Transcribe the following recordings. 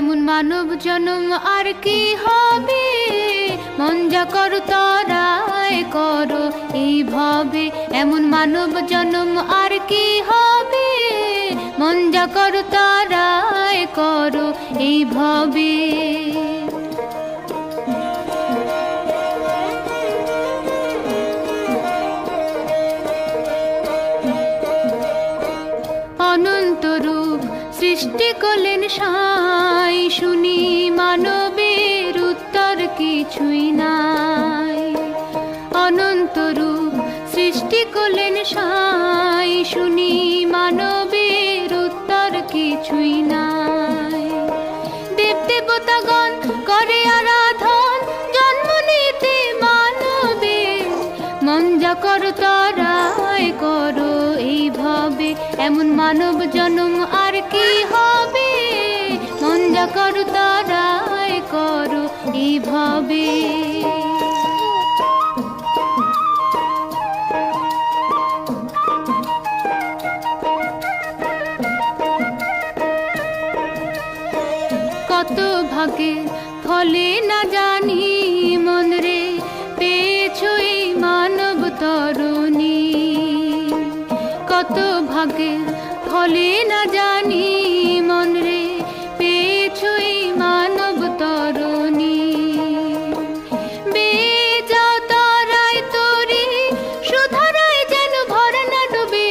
মানব জনম আর কি হবে? মন যা করো তরায় করো এইভাবে এমন মানব জনম আর কি হবে? মন যা করো তরায় করো এইভাবে সৃষ্টি করলেন সাই। শুনি মানবের উত্তর কিছুই নাই। অনন্ত রূপ সৃষ্টি করলেন সাই। শুনি করো তরাই করো, এইভাবে এমন মানব জনম আর কি হবে? মন যা করো তরাই করো, এইভাবে। কত ভাগে ফলে না জানি মন রে কত ভাগে ফলে না জানি মন রে পেয়েছ এই মানব তরুণী। বেজাও তরায় তোরে সুধারায় যেন ভরা না ডুবে।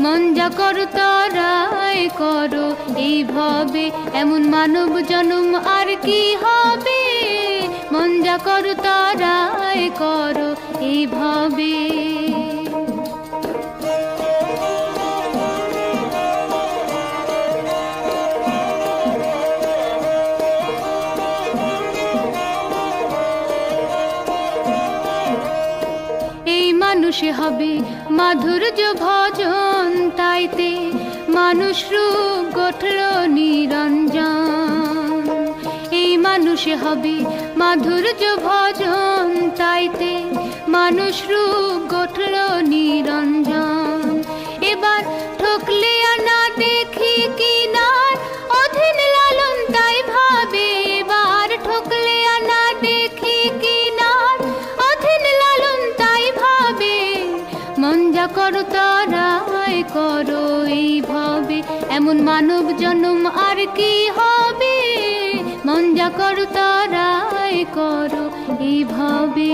মন যা করো তরায় করো এইভাবে এমন মানব জনম আর কি হবে? মন যা করো তরায় করো এইভাবে মানুষে হবে মাধুর্য ভজন তাইতে। মানুষ রূপ গঠল নিরঞ্জন। এই মানুষে হবে মাধুর্য ভজন তাইতে। মানুষ রূপ মন যা করো তারাই করো এইভাবে এমন মানব জন্ম আর কি হবে? মন যা করো তারাই করো এইভাবে